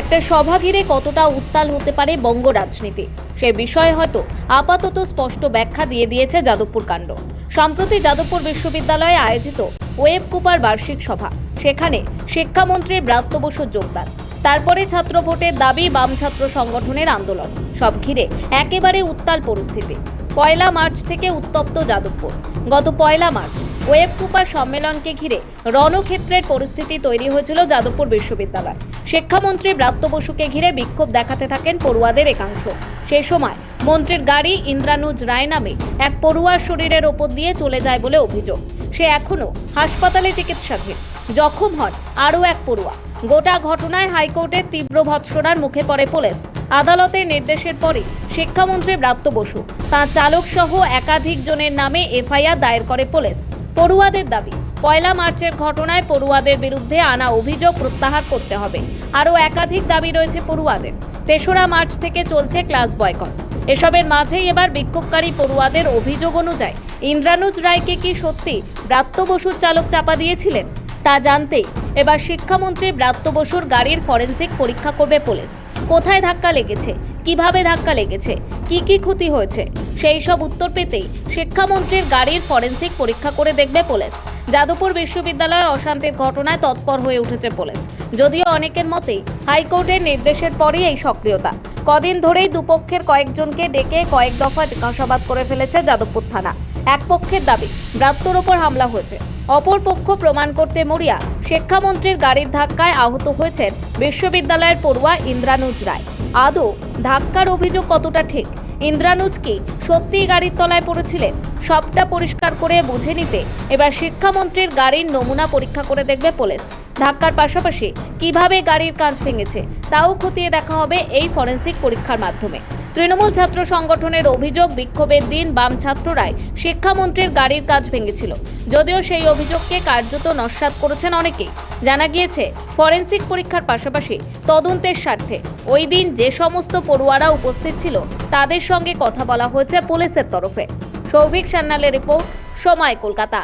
একটা সভা ঘিরে কতটা উত্তাল হতে পারে বঙ্গ রাজনীতি? সে বিষয়ে হয়তো আপাতত স্পষ্ট ব্যাখ্যা দিয়ে দিয়েছে যাদবপুর কাণ্ড। সম্প্রতি যাদবপুর বিশ্ববিদ্যালয়ে আয়োজিত ওয়েব কুপার বার্ষিক সভা। সেখানে শিক্ষামন্ত্রীর ব্রাত্য বসুর যোগদান। তারপরে ছাত্র ভোটের দাবি বাম ছাত্র সংগঠনের আন্দোলন। সব ঘিরে একেবারে উত্তাল পরিস্থিতি। পয়লা মার্চ থেকে উত্তপ্ত যাদবপুর। গত পয়লা মার্চ ওয়েব কুপার সম্মেলনকে ঘিরে রণক্ষেত্রের পরিস্থিতি তৈরি হয়েছিল যাদবপুর বিশ্ববিদ্যালয়। শিক্ষামন্ত্রী ব্রাত্য বসুকে ঘিরে বিক্ষোভ দেখাতে থাকেন পড়ুয়াদের একাংশ। সেই সময় মন্ত্রীর গাড়ি ইন্দ্রানুজ রায় নামে এক পড়ুয়ার শরীরের ওপর দিয়ে চলে যায় বলে অভিযোগ। সে এখনও হাসপাতালে চিকিৎসাধীন। জখম হন আরও এক পড়ুয়া। গোটা ঘটনায় হাইকোর্টের তীব্র ভৎসনার মুখে পড়ে পুলিশ। আদালতের নির্দেশের পরে শিক্ষামন্ত্রী ব্রাত্য বসু, তাঁর চালক সহ একাধিক জনের নামে এফআইআর দায়ের করে পুলিশ। পড়ুয়াদের দাবি, পয়লা মার্চের ঘটনায় পড়ুয়াদের বিরুদ্ধে আনা অভিযোগ প্রত্যাহার করতে হবে। আরও একাধিক দাবি রয়েছে পড়ুয়াদের। তেসরা মার্চ থেকে চলছে ক্লাস বয়কট। এসবের মাঝেই এবার বিক্ষোভকারী পড়ুয়াদের অভিযোগ অনুযায়ী ইন্দ্রানুজ রায়কে কি সত্যি ব্রাত্য বসুর চালক চাপা দিয়েছিলেন? তা জানতেই এবার শিক্ষামন্ত্রী ব্রাত্য বসুর গাড়ির ফরেন্সিক পরীক্ষা করবে পুলিশ। কোথায় ধাক্কা লেগেছে? কীভাবে ধাক্কা লেগেছে? কি কি ক্ষতি হয়েছে? সেই সব উত্তর পেতেই শিক্ষামন্ত্রীর গাড়ির ফরেন্সিক পরীক্ষা করে দেখবে পুলিশ। যাদবপুর বিশ্ববিদ্যালয়ে অশান্তির ঘটনায় তৎপর হয়ে উঠেছে পুলিশ। যদিও অনেকের মতেই হাইকোর্টের নির্দেশের পরই এই সক্রিয়তা। কদিন ধরেই দুপক্ষের কয়েকজনকে ডেকে কয়েক দফা জিজ্ঞাসাবাদ করে ফেলেছে যাদবপুর থানা। এক পক্ষের দাবি, ব্রাত্যর ওপর হামলা হয়েছে। অপর পক্ষ প্রমাণ করতে মরিয়া শিক্ষামন্ত্রীর গাড়ির ধাক্কায় আহত হয়েছেন বিশ্ববিদ্যালয়ের পড়ুয়া ইন্দ্রানুজ রায়। আদৌ ধাক্কার অভিযোগ কতটা ঠিক? ইন্দ্রানুজ কি সত্যিই গাড়ির তলায় পড়েছিলেন। সবটা পরিষ্কার করে বুঝে নিতে এবার শিক্ষামন্ত্রীর গাড়ির নমুনা পরীক্ষা করে দেখবে পুলিশ। ধাক্কার পাশাপাশি কীভাবে গাড়ির কাঁচ ভেঙেছে, তাও খতিয়ে দেখা হবে এই ফরেন্সিক পরীক্ষার মাধ্যমে। তৃণমূল ছাত্র সংগঠনের অভিযোগ বিক্ষোভের দিন বাম ছাত্ররাই শিক্ষামন্ত্রীর গাড়ির কাজ ভেঙেছিল। যদিও সেই অভিযোগকে কার্যত নস্যাৎ করেছেন অনেকেই। জানা গিয়েছে, ফরেন্সিক পরীক্ষার পাশাপাশি তদন্তের স্বার্থে। ওই দিন যে সমস্ত পড়ুয়ারা উপস্থিত ছিল, তাদের সঙ্গে কথা বলা হয়েছে পুলিশের তরফে। সৌভিক সান্যালের রিপোর্ট, সময় কলকাতা।